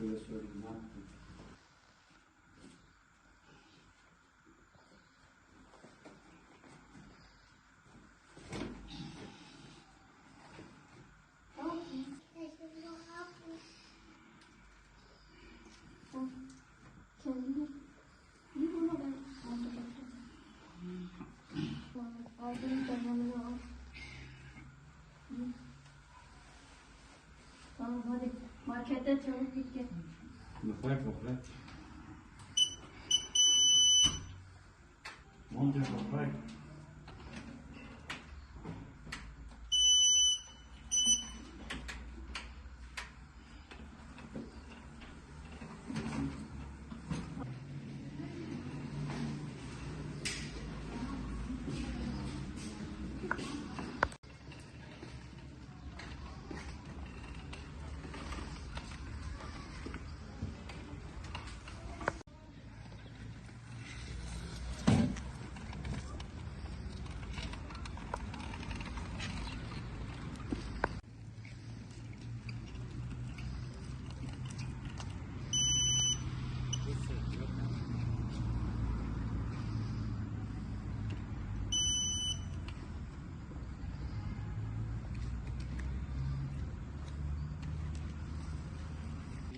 Böyle söyleyeyim ne yapayım. Kendini bir Monte por frente.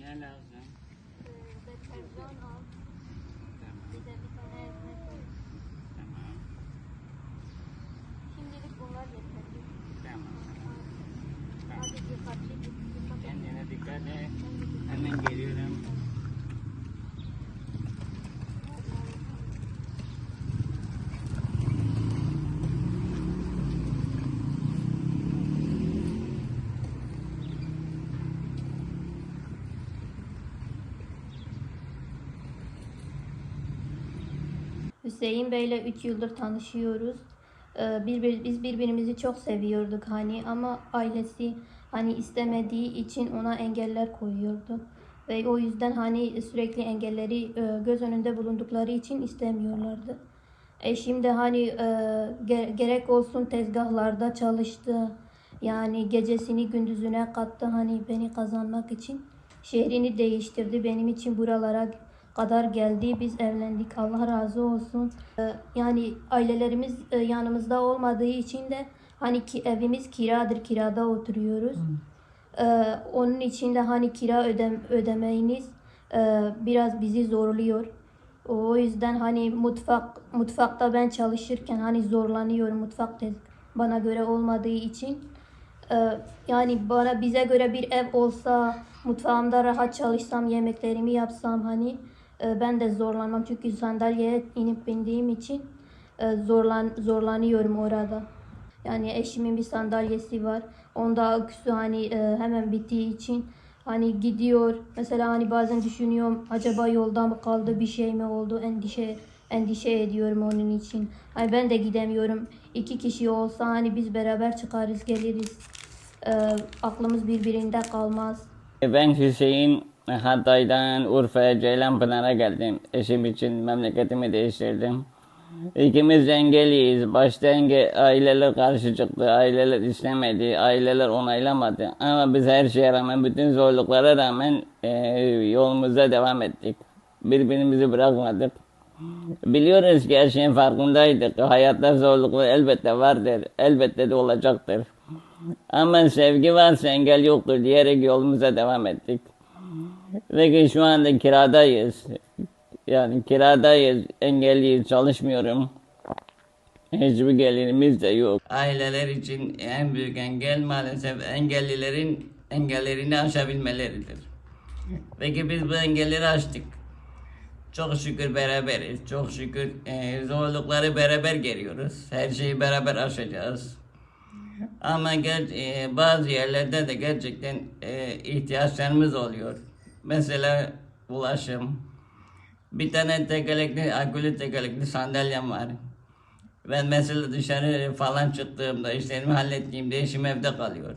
and argent. The, the Hüseyin Bey'le 3 yıldır tanışıyoruz. Ee, birbir, biz birbirimizi çok seviyorduk hani ama ailesi hani istemediği için ona engeller koyuyordu. Ve o yüzden hani sürekli engelleri e, göz önünde bulundukları için istemiyorlardı. Eşim de hani e, ge- gerek olsun tezgahlarda çalıştı. Yani gecesini gündüzüne kattı hani beni kazanmak için. Şehrini değiştirdi. Benim için buralara kadar geldi. Biz evlendik. Allah razı olsun. Ee, Yani ailelerimiz e, yanımızda olmadığı için de hani ki evimiz kiradır. Kirada oturuyoruz. Ee, onun için de hani kira ödem ödemeyiniz e, biraz bizi zorluyor. O yüzden hani mutfak mutfakta ben çalışırken hani zorlanıyorum mutfak bana göre olmadığı için. Ee, yani bana bize göre bir ev olsa mutfağımda rahat çalışsam yemeklerimi yapsam hani ben de zorlanmam çünkü sandalyeye inip bindiğim için e, zorlan zorlanıyorum orada. Yani eşimin bir sandalyesi var. Onda aküsü hani e, hemen bittiği için hani gidiyor. Mesela hani bazen düşünüyorum acaba yolda mı kaldı bir şey mi oldu endişe endişe ediyorum onun için. Hani ben de gidemiyorum. İki kişi olsa hani biz beraber çıkarız geliriz. E, aklımız birbirinde kalmaz. Ben Hüseyin Hatay'dan Urfa'ya Ceylanpınar'a geldim. Eşim için memleketimi değiştirdim. İkimiz de engelliyiz. Başta enge aileler karşı çıktı. Aileler istemedi. Aileler onaylamadı. Ama biz her şeye rağmen, bütün zorluklara rağmen e, yolumuza devam ettik. Birbirimizi bırakmadık. Biliyoruz ki her şeyin farkındaydık. Hayatta zorluklar elbette vardır. Elbette de olacaktır. Ama sevgi varsa engel yoktur diyerek yolumuza devam ettik. Ve şu anda kiradayız. Yani kiradayız, engelliyiz, çalışmıyorum. Hiçbir gelirimiz de yok. Aileler için en büyük engel maalesef engellilerin engellerini aşabilmeleridir. Peki biz bu engelleri aştık. Çok şükür beraberiz. Çok şükür e, zorlukları beraber geliyoruz. Her şeyi beraber aşacağız. Ama ger- e, bazı yerlerde de gerçekten e, ihtiyaçlarımız oluyor. Mesela ulaşım. Bir tane tekerlekli, akülü tekerlekli sandalyem var. Ben mesela dışarı falan çıktığımda, işlerimi hallettiğimde eşim evde kalıyor.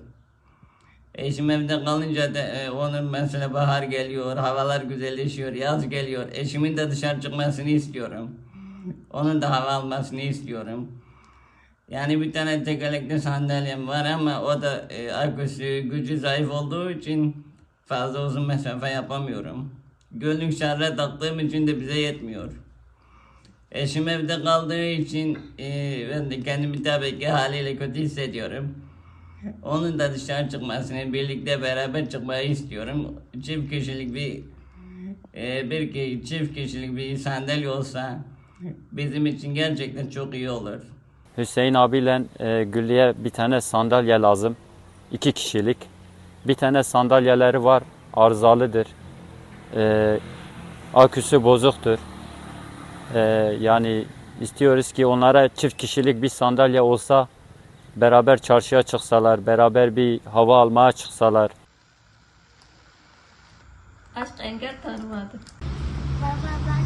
Eşim evde kalınca da e, onun mesela bahar geliyor, havalar güzelleşiyor, yaz geliyor. Eşimin de dışarı çıkmasını istiyorum. Onun da hava almasını istiyorum. Yani bir tane tekerlekli sandalyem var ama o da e, aküsü gücü zayıf olduğu için Fazla uzun mesafe yapamıyorum. Gönlük şarja taktığım için de bize yetmiyor. Eşim evde kaldığı için e, ben de kendimi tabii ki haliyle kötü hissediyorum. Onun da dışarı çıkmasını, birlikte beraber çıkmayı istiyorum. Çift kişilik bir e, bir ki çift kişilik bir sandalye olsa bizim için gerçekten çok iyi olur. Hüseyin abiyle e, Güllü'ye bir tane sandalye lazım. İki kişilik. Bir tane sandalyeleri var. Arızalıdır. E, aküsü bozuktur. E, yani istiyoruz ki onlara çift kişilik bir sandalye olsa beraber çarşıya çıksalar, beraber bir hava almaya çıksalar. Aşk engel tanımadı. Baba ben